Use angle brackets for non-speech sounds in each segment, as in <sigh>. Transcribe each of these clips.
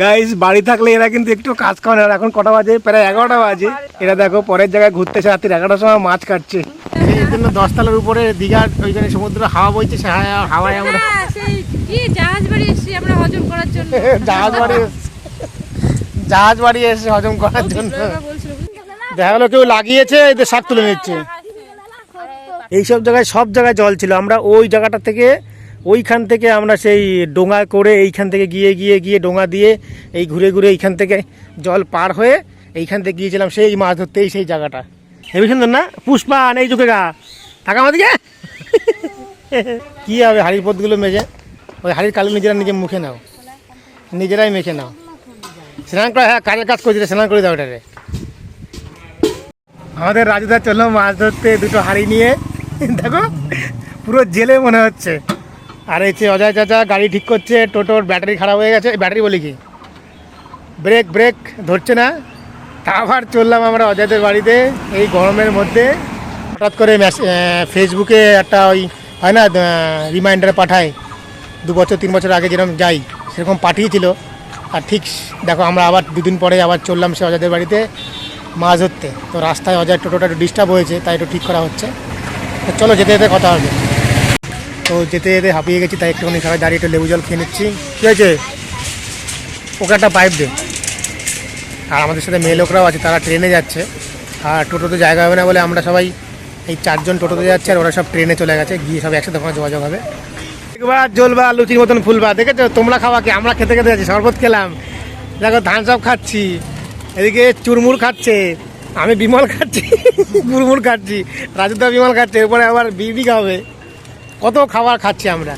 Guys বাড়ি থাকলে এরা কিন্তু একটু কাজ করে না আর এখন কটা বাজে? প্রায় এগারোটা বাজে। এরা দেখো পরের জায়গায় ঘুরতেছে রাত্রি এগারোটার সময় মাছ কাটছে। এই জন্য দশতলার উপরে দীঘার ওইখানে সমুদ্র হাওয়া বইছে সে হাওয়ায় আমরা হ্যাঁ, জাহাজ বাড়ি এসেছি আমরা হজম করার জন্য। <laughs> জাহাজ বাড়ি জাহাজ বাড়ি এসে হজম করার জন্য। দেখা গেলো কেউ লাগিয়েছে এদের শাক তুলে নিচ্ছে। এইসব জায়গায় সব জায়গায় জল ছিল। আমরা ওই জায়গাটা থেকে ওইখান থেকে আমরা সেই ডোঙা করে এইখান থেকে গিয়ে গিয়ে গিয়ে ডোঙা দিয়ে এই ঘুরে ঘুরে এইখান থেকে জল পার হয়ে এইখান থেকে গিয়েছিলাম সেই মাছ ধরতেই সেই জায়গাটা। হেবি সুন্দর না? পুষ্পা নেই চোখে গা থাকা আমাদেরকে কী হবে হাড়ির পথগুলো মেজে? ওই হাড়ির কালো নিজেরা নিজে মুখে নাও। নিজেরাই মেখে নাও। স্নান করে হ্যাঁ কাজের কাজ করে স্নান করে দাও ওটারে আমাদের রাজুদা চলল মাছ ধরতে দুটো হাড়ি নিয়ে। দেখো, পুরো জেলে মনে হচ্ছে। আর এই যে অজয় চাচা গাড়ি ঠিক করছে, টোটোর ব্যাটারি খারাপ হয়ে গেছে। ব্যাটারি বলি কি? ব্রেক ব্রেক ধরছে না? আবার চললাম আমরা অজয়দের বাড়িতে, এই গরমের মধ্যে। হঠাৎ করে ফেসবুকে একটা ওই, হয় না রিমাইন্ডার পাঠায়। দু বছর, তিন বছর আগে যেরকম যাই, সেরকম পাঠিয়েছিল। আর ঠিক দেখো, আমরা আবার দুদিন পরে আবার চললাম সে অজয়দের বাড়িতে মাছ ধরতে। তো রাস্তায় অজয় টোটোটা একটু ডিস্টার্ব হয়েছে, তাই একটু ঠিক করা হচ্ছে। তো চলো, যেতে যেতে কথা হবে। তো যেতে যেতে হাঁপিয়ে গেছি, তাই একটুখানি সবাই দাঁড়িয়ে একটু লেবু জল খেয়ে নিচ্ছি। ঠিক আছে ওকে একটা পাইপ দে। আর আমাদের সাথে মেয়ে লোকরাও আছে, তারা ট্রেনে যাচ্ছে। আর টোটোতে জায়গা হবে না বলে আমরা সবাই এই চারজন টোটোতে যাচ্ছে আর ওরা সব ট্রেনে চলে গেছে, গিয়ে সব একসাথে ওখানে যোগাযোগ হবে। একবার জ্বলবা লুচির মতন ফুলবা দেখেছ? তোমরা খাওয়া কি? আমরা খেতে খেতে যাচ্ছি, শরবত খেলাম। দেখো, ধান সব খাচ্ছি। এদিকে চুরমুর খাচ্ছে। আমি বিমল খাচ্ছি <laughs> মুরমুর খাচ্ছি। রাজুদা বিমল খাচ্ছে, এরপরে আবার বিড়ি খাবে কত খাবার খাচ্ছি আমরা?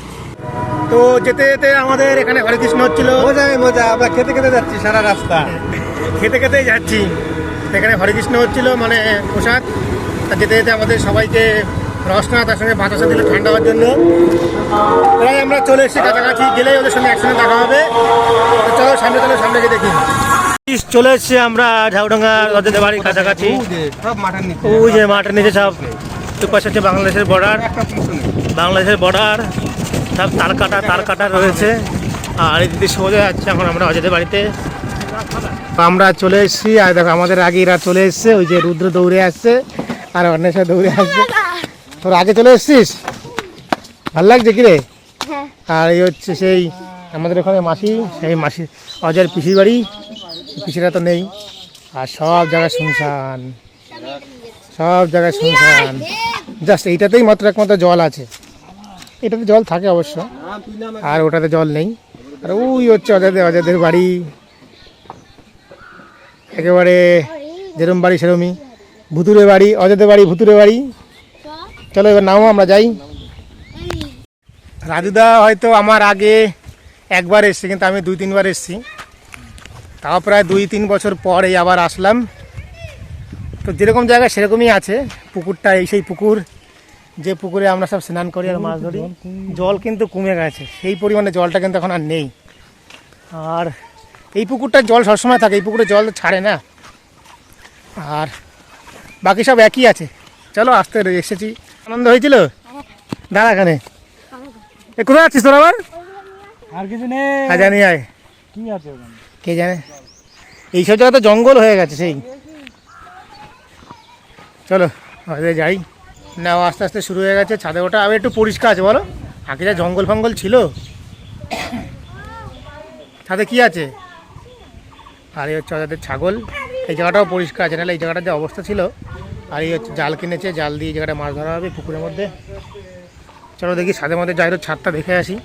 তো যেতে যেতে আমাদের এখানে হরেকৃষ্ণ হচ্ছিল। মজাই মজা আমরা খেতে খেতে যাচ্ছি সারা রাস্তা। <laughs> খেতে খেতেই যাচ্ছি। এখানে হরেকৃষ্ণ হচ্ছিল মানে প্রসাদ। তা যেতে যেতে আমাদের সবাইকে রসনা তার সঙ্গে বাতাসা দিল ঠান্ডা হওয়ার জন্য। প্রায় আমরা চলে এসেছি কাছাকাছি গেলেই ওদের সঙ্গে একসঙ্গে দেখা হবে। তো চলো সামনে চলো সামনে গিয়ে দেখি। চলে এসেছি আমরা ঝাউডাঙ্গা ওদের বাড়ির কাছাকাছি। সব মাঠের নিচে। ওই যে মাঠের নিচে সব। ওই পাশে হচ্ছে বাংলাদেশের বর্ডার বাংলাদেশের বর্ডার সব তার কাটা তার কাটা রয়েছে। আর এই দিদি সোজা যাচ্ছে এখন আমরা অজয়দের বাড়িতে। আমরা চলে এসেছি আর দেখো আমাদের আগে এরা চলে এসছে ওই যে রুদ্র দৌড়ে আসছে আর অন্বেষা দৌড়ে আসছে। তোর আগে চলে এসছিস? ভালো লাগছে কিরে আর এই হচ্ছে সেই আমাদের ওখানে মাসি সেই মাসি অজয়ের পিসির বাড়ি। পিসিরা তো নেই আর সব জায়গায় শুনশান। সব জায়গায় শুনশান জাস্ট এইটাতেই মাত্র একমাত্র জল আছে। এটাতে জল থাকে অবশ্য। আর ওটাতে জল নেই। আর ওই হচ্ছে অজাদের অজাদের বাড়ি। একেবারে যেরম বাড়ি সেরমই। ভুতুরে বাড়ি অজাদের বাড়ি, ভুতুরে বাড়ি। চলো এবার নামো, আমরা যাই। রাজুদা হয়তো আমার আগে একবার এসছে, কিন্তু আমি দুই তিনবার এসেছি। তাও প্রায় দুই তিন বছর পরে আবার আসলাম। তো যেরকম জায়গা সেরকমই আছে। পুকুরটা এই সেই পুকুর যে পুকুরে আমরা সব স্নান করি আর মাছ ধরি জল কিন্তু কমে গেছে। সেই পরিমাণে জলটা কিন্তু এখন আর নেই। আর এই পুকুরটার জল সবসময় থাকে এই পুকুরে জল ছাড়ে না। আর বাকি সব একই আছে। চলো আসতে এসেছি। আনন্দ হয়েছিল? দাঁড়া এখানে। এ কোথায় আছিস তোর আবার? আর কিছু নেই। জানি আয়। কি আছে কে জানে? এইসব জায়গা তো জঙ্গল হয়ে গেছে সেই। চলো আগে যাই। না আস্তে আস্তে শুরু হয়ে গেছে ছাদে ওটা আবার একটু পরিষ্কার আছে বলো। আগে যা জঙ্গল ফঙ্গল ছিল। ছাদে কি আছে? আর এই হচ্ছে ওদের ছাগল। এই জায়গাটাও পরিষ্কার আছে নাহলে এই জায়গাটার যে অবস্থা ছিল। আর এই হচ্ছে জাল কিনেছে জাল দিয়ে এই জায়গাটা মাছ ধরা হবে পুকুরের মধ্যে। চলো দেখি ছাদের মধ্যে যাই ছাদটা দেখে আসি।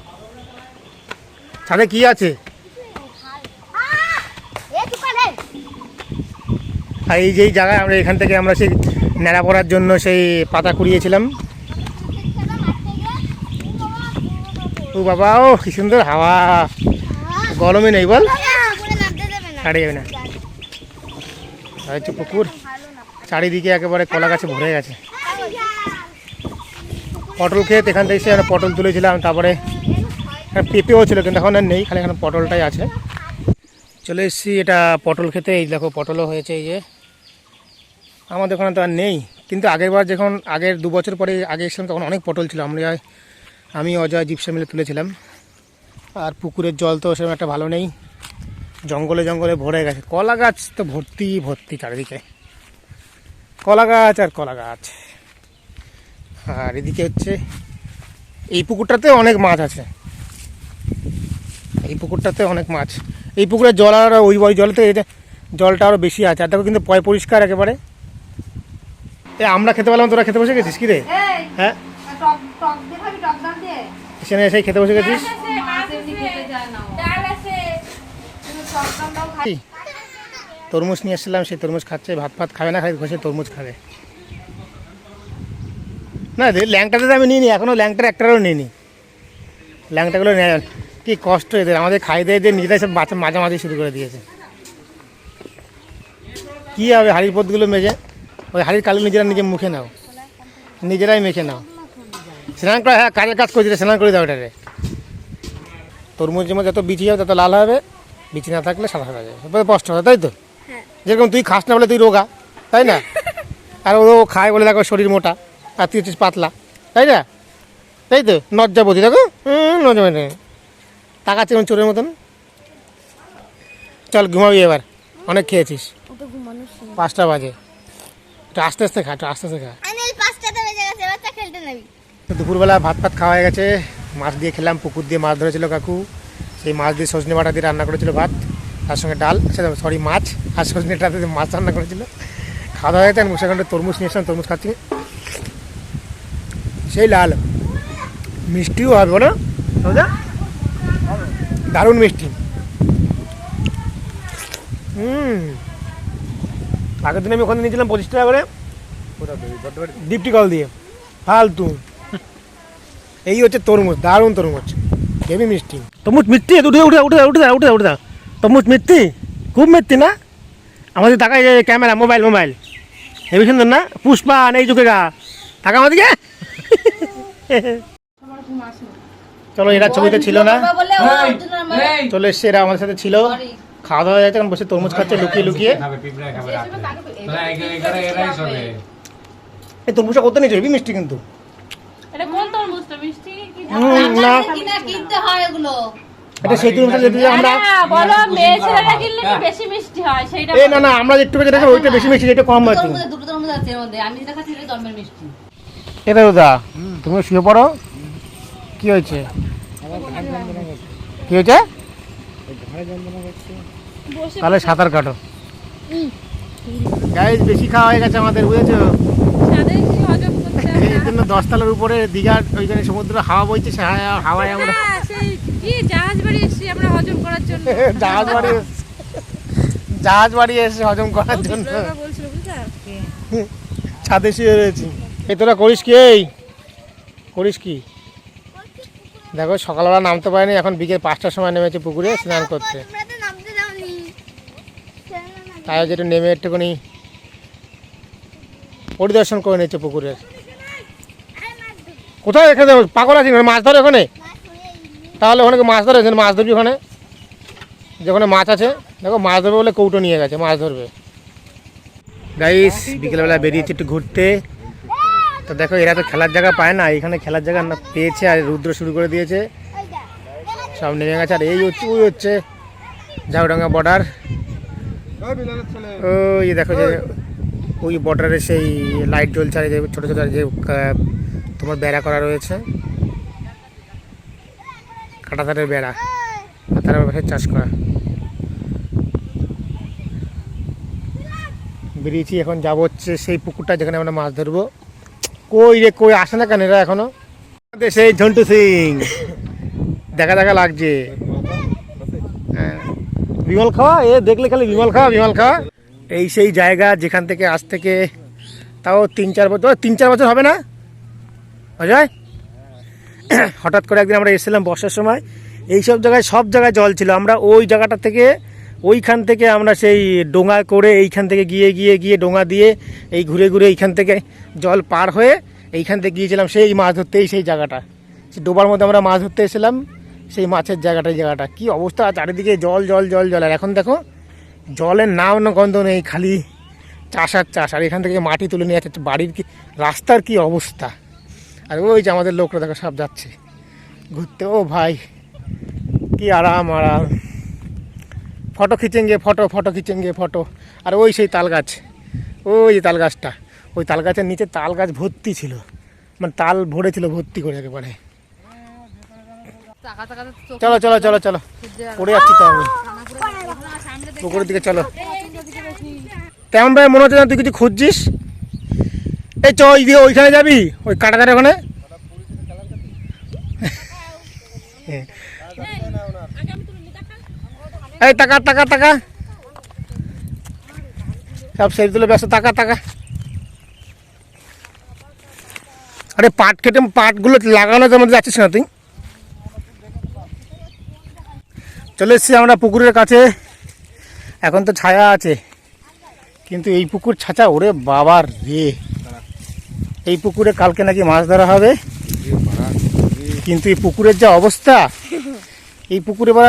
ছাদে কি আছে? আর এই যেই জায়গায় আমরা এখান থেকে আমরা সেই ন্যাড়া পড়ার জন্য সেই পাতা কুড়িয়েছিলাম। ও বাবা, ও কি সুন্দর হাওয়া। গরমে নেই বল। ছাড়ে যাবে না। আর পুকুর। চারিদিকে একেবারে কলা গাছে ভরে গেছে। পটল খেয়ে এখান থেকে আমরা পটল তুলেছিলাম, তারপরে এখানে পেঁপেও ছিল, কিন্তু এখন আর নেই, খালি এখন পটলটাই আছে। চলে এসেছি এটা পটল খেতে, এই দেখো, পটলও হয়েছে, এই যে। আমাদের ওখানে তো আর নেই। কিন্তু আগের বার যখন, আগের দু বছর পরে, আগে এসেছিলাম, তখন অনেক পটল ছিল। আমরা আমি, অজয় জিপসা মিলে তুলেছিলাম। আর পুকুরের জল তো সেরকম একটা ভালো নেই। জঙ্গলে জঙ্গলে ভরে গেছে। কলা গাছ তো ভর্তি ভর্তি চারিদিকে। কলা গাছ আর কলা গাছ। আর এদিকে হচ্ছে, এই পুকুরটাতে অনেক মাছ আছে। এই পুকুরটাতে অনেক মাছ। এই পুকুরের জল আর ওই ওই জলেতে জলটা আরও বেশি আছে। আর দেখো কিন্তু পয় পরিষ্কার একেবারে। এ আমরা খেতে পেলাম তোরা খেতে বসে গেছিস কি রে? হ্যাঁ? সেখানে এসে খেতে বসে গেছিস? তরমুজ নিয়ে এসেছিলাম সেই তরমুজ খাচ্ছে ভাত ফাত খাবে না খাই ঘষে তরমুজ খাবে। না রে ল্যাংটাতে তো আমি নিইনি এখনও ল্যাংটার একটারও নিইনি। ল্যাংটাগুলো নেয় কি কষ্ট এদের আমাদের খাই দিয়ে দিয়ে নিজেরাই সব বাচ্চা মাঝামাঝি শুরু করে দিয়েছে। কী হবে হাড়ির পথগুলো মেজে? ওই হাড়ির কালি নিজেরা নিজে মুখে নাও। নিজেরাই মেখে নাও। স্নান করা হ্যাঁ কাজের কাজ করে দিলে স্নান করে দাও ওটারে তরমুজের মধ্যে যত বিচি যাবে তত লাল হবে। বিচি না থাকলে সাদা সাদা যাবে। কষ্ট হবে তাই তো? যেরকম তুই খাস না বলে তুই রোগা তাই না? <laughs> আর ও খায় বলে দেখো শরীর মোটা আর তুই হচ্ছিস পাতলা তাই না? তাই তো? নজ্জাবতী দেখো? হুম নজ্জাবতী টাকা চেমন চোরের মতন। চল ঘুমাবি এবার। অনেক খেয়েছিস। পাঁচটা বাজে। একটু আস্তে আস্তে খা একটু আস্তে আস্তে খা। আনিল পাঁচটাতে বেজে গেছে বাচ্চা খেলতে নেবি তো দুপুরবেলা ভাত ফাত খাওয়া হয়ে গেছে মাছ দিয়ে খেলাম পুকুর দিয়ে মাছ ধরেছিল কাকু। সেই মাছ দিয়ে সজনে বাটা দিয়ে রান্না করেছিল ভাত তার সঙ্গে ডাল সরি মাছ আর সজনে দিয়ে মাছ রান্না করেছিল। খাওয়া দাওয়া হয়ে গেছে আর মুসাখানটা তরমুজ নিয়ে এসলাম তরমুজ খাচ্ছি। সেই লাল মিষ্টিও হবে না দাদা দারুণ মিষ্টি। হুম। আগের দিন আমি ওখানে নিয়েছিলাম পঁচিশ টাকা করে। ডিপটি কল দিয়ে। ফালতু। এই হচ্ছে তরমুজ দারুণ তরমুজ। হেভি মিষ্টি। তরমুজ মিষ্টি? উঠে উঠে উঠে উঠে উঠে উঠে তরমুজ মিষ্টি? খুব মিষ্টি না? আমাদের তাকায় যে ক্যামেরা মোবাইল মোবাইল। হেভি সুন্দর না? পুষ্পা নেই চোখে গা। টাকা আমাদেরকে চলো এরা ছবিতে ছিল না। চলে এসছে এরা আমাদের সাথে ছিল। খাওয়া দাওয়া যাচ্ছে এখন বসে তরমুজ খাচ্ছে লুকিয়ে লুকিয়ে। এই তরমুজটা করতে নিয়েছে? হেভি মিষ্টি কিন্তু। এটা কোন তরমুজটা? মিষ্টি কি না। কিনা কিনতে হয় এগুলো। এটা সেই তরমুজটা যেটা দিয়ে আমরা না, বলো মেয়ে ছেলেরা কিনলে কি বেশি মিষ্টি হয়? সেইটা এই না না আমরা একটু যেটা খাই ওইটা বেশি মিষ্টি এটা কম আছে তরমুজে দুটো তরমুজ আছে এর মধ্যে। আমি যেটা খাচ্ছি এটা জন্মের মিষ্টি। এটা দাদা তুমি শুয়ে পড়ো। কি হয়েছে? কি হয়েছে? তাহলে সাঁতার কাটো। গাইজ বেশি খাওয়া হয়ে গেছে আমাদের বুঝেছ? হজম এই জন্য দশতলার উপরে দীঘার ওইখানে সমুদ্র হাওয়া বইছে হাওয়ায় আমরা জাহাজ বাড়ি এসেছি আমরা হজম করার জন্য। <laughs> জাহাজ বাড়ি জাহাজ বাড়ি এসে হজম করার জন্য। ছাদে শুয়ে রয়েছি। এই তোরা করিস কি এই? করিস কি? দেখো সকালবেলা নামতে পারিনি এখন বিকেল পাঁচটার সময় নেমেছে পুকুরে স্নান করতে। তাই যেটা নেমে একটুখানি পরিদর্শন করে নিচ্ছে পুকুরের কোথায় এখানে? পাগল আছি মাছ ধরে ওখানে? তাহলে ওখানে মাছ ধরে এখানে মাছ ধরবি ওখানে? যেখানে মাছ আছে দেখো মাছ ধরবে বলে কৌটো নিয়ে গেছে মাছ ধরবে। গাইস বিকেলবেলা বেরিয়েছে একটু ঘুরতে। তো দেখো, এরা তো খেলার জায়গা পায় না, এখানে খেলার জায়গা না পেয়েছে আর রুদ্র শুরু করে দিয়েছে। সব নেমে গেছে, আর এই হচ্ছে, ওই হচ্ছে, ঝাউডাঙ্গা বর্ডার। ওই দেখো যে, ওই বর্ডারে সেই লাইট জ্বলছে, আর যে ছোটো ছোটো যে তোমার বেড়া করা রয়েছে। কাঁটাতারের বেড়া আর তার পাশে চাষ করা। বেরিয়েছি, এখন যাব হচ্ছে সেই পুকুরটা যেখানে আমরা মাছ ধরবো। কই রে, কই আসে না কেন এখনও? সেই ঝন্টু সিং। দেখা দেখা লাগছে। হ্যাঁ। বিমল খাওয়া? এ দেখলে খালি বিমল খাওয়া বিমল খাওয়া। এই সেই জায়গা যেখান থেকে আজ থেকে তাও তিন চার বছর তিন চার বছর হবে না? অজয়? হঠাৎ করে একদিন আমরা এসেছিলাম বর্ষার সময়। এই সব জায়গায় সব জায়গায় জল ছিল। আমরা ওই জায়গাটা থেকে ওইখান থেকে আমরা সেই ডোঙা করে এইখান থেকে গিয়ে গিয়ে গিয়ে ডোঙা দিয়ে এই ঘুরে ঘুরে এইখান থেকে জল পার হয়ে এইখান থেকে গিয়েছিলাম সেই মাছ ধরতে এই সেই জায়গাটা। সেই ডোবার মধ্যে আমরা মাছ ধরতে এসেছিলাম, সেই মাছের জায়গাটা জায়গাটা। কি অবস্থা? চারিদিকে জল জল জল জল। আর এখন দেখো, জলের নাম না গন্ধ নেই, খালি চাষ আর চাষ। আর এখান থেকে মাটি তুলে নিয়ে যাচ্ছে। বাড়ির কি, রাস্তার কি অবস্থা? আর ওই যে আমাদের লোকরা দেখো সব যাচ্ছে। ঘুরতে ও ভাই, কি আরাম আরাম। ফটো খিচেঙ্গে ফটো ফটো খিচেঙ্গে ফটো। আর ওই সেই তাল গাছ ওই তাল গাছটা ওই তাল গাছের নিচে তাল গাছ ভর্তি ছিল। মানে তাল ভরেছিল ভর্তি করে একেবারে। চলো চলো চলো চলো। পড়ে যাচ্ছি তো আমি। পুকুরের দিকে চলো। তেমন ভাই মনে হচ্ছে না তুই কিছু খুঁজছিস? এই চ ওই দিয়ে ওইখানে যাবি? ওই কাটাতার ওখানে? এই টাকা টাকা টাকা। সব সেই তুলে ব্যস্ত। টাকা টাকা। আরে পাট কেটে পাটগুলো লাগানো যেমন যাচ্ছিস না তুই? চলে এসেছি আমরা পুকুরের কাছে। এখন তো ছায়া আছে। কিন্তু এই পুকুর ছাঁচা, ওরে বাবার রে। এই পুকুরে কালকে নাকি মাছ ধরা হবে। কিন্তু এই পুকুরের যা অবস্থা, এই পুকুরে বা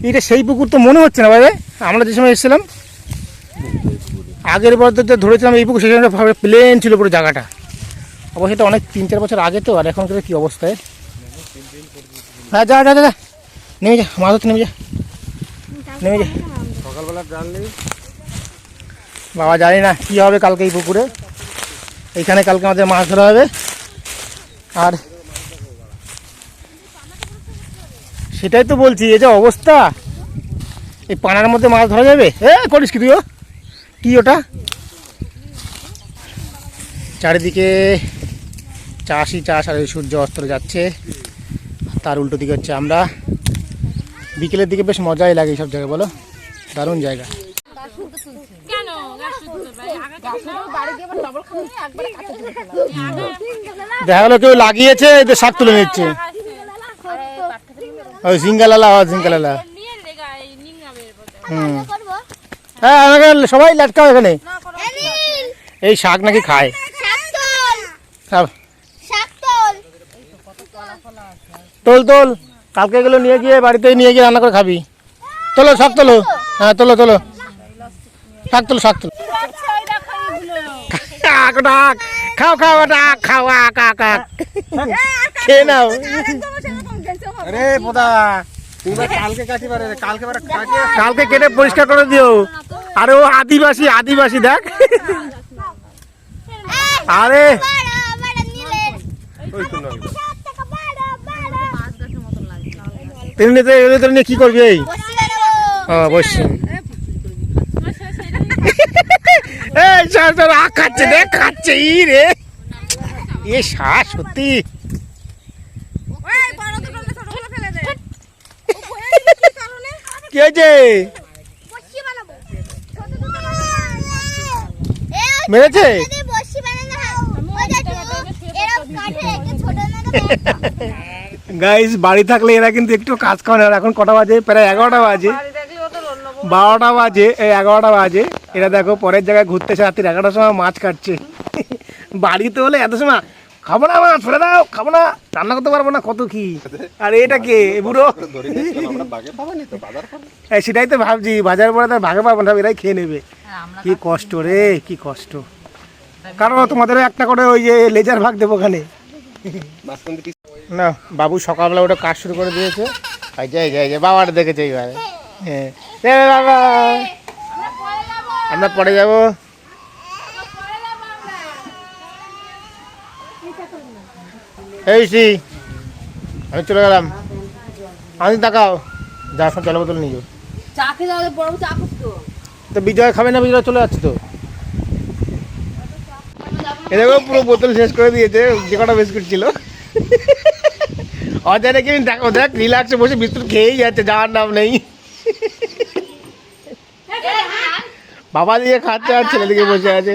এটা সেই পুকুর তো মনে হচ্ছে না ভাই আমরা যে সময় এসেছিলাম আগের বার তো ধরেছিলাম এই পুকুর সেখানে প্লেন ছিল পুরো জায়গাটা। অবশ্যই এটা অনেক তিন চার বছর আগে তো আর এখনকার কী অবস্থায় হ্যাঁ যা যা যা, যা। নেমে যা মাছ ধরতে নেমে যা। নেমে যা। সকালবেলা জানলি? বাবা জানি না কী হবে কালকে এই পুকুরে। এইখানে কালকে আমাদের মাছ ধরা হবে। আর সেটাই তো বলছি এই যে অবস্থা। এই পানার মধ্যে মাছ ধরা যাবে? এ করিস কি তুইও কি ওটা? চারিদিকে চাষই চাষ আর এই সূর্য অস্ত যাচ্ছে তার উল্টো দিকে হচ্ছে আমরা। বিকেলের দিকে বেশ মজাই লাগে এইসব জায়গায় বলো? দারুণ জায়গা। আগে দেখা গেলো কেউ লাগিয়েছে এদের শাক তুলে নিচ্ছে। ওই সিঙ্গালালা হয় বলতে হুম হ্যাঁ আমাকে সবাই লাটকাও এখানে। এই শাক নাকি খায়। তোল। তোল। কালকে এগুলো নিয়ে গিয়ে বাড়িতে নিয়ে গিয়ে রান্না করে খাবি। তোলো শাক তোলো। হ্যাঁ তোলো তোলো। শাক তোলো শাক তোলো। কাক ডাক। খাও খাও ডাক। খাও আক আক <laughs> খেয়ে নাও। আরে পোদা তুমি কালকে কাটি পারে কালকে বারে কাটি কালকে কেটে পরিষ্কার করে দিও। আরে ও আদিবাসী আদিবাসী দেখ। আরে। তুমি নিয়ে। কি করবি এই? অবশ্যই এই স্যার তোর আখ খাচ্ছে দেখ খাচ্ছে ই রে। এ শ্বাস সত্যি। কি মেরেছে? গাইস বাড়ি থাকলে এরা কিন্তু একটু কাজ করে না। এখন কটা বাজে? প্রায় এগারোটা বাজে। বারোটা বাজে এই এগারোটা বাজে। এরা দেখো পরের জায়গায় ঘুরতেছে। রাত্রি এগারোটার সময় মাছ কাটছে। বাড়িতে হলে এত সময় খাব না মাছ ফেলে দাও খাব না রান্না করতে পারব না কত কি? আর এটা কে বুড়ো? সেটাই তো ভাবছি বাজার পরে তার ভাগে পাবো না এরাই খেয়ে নেবে। কি কষ্ট রে কি কষ্ট। কারণ তোমাদেরও একটা করে ওই যে লেজার ভাগ দেবো ওখানে। না বাবু সকালবেলা ওটা কাজ শুরু করে দিয়েছে। যাই যাই যাই বাবার দেখেছে এইবারে। হ্যাঁ। বাবা। আমরা পরে যাব। এই সি আমি চলে গেলাম। আমি তাকাও যার সব জল বোতল নিয়ে বড় চা তো বিজয় খাবে না বিজয় চলে যাচ্ছে তো। এ দেখো পুরো বোতল শেষ করে দিয়েছে যে কটা বিস্কুট ছিল। অজারে কি দেখো দেখ রিল্যাক্সে বসে বিস্কুট খেয়েই যাচ্ছে যাওয়ার নাম নেই। বাবা দিয়ে খাচ্ছে আর ছেলে দিকে বসে আছে।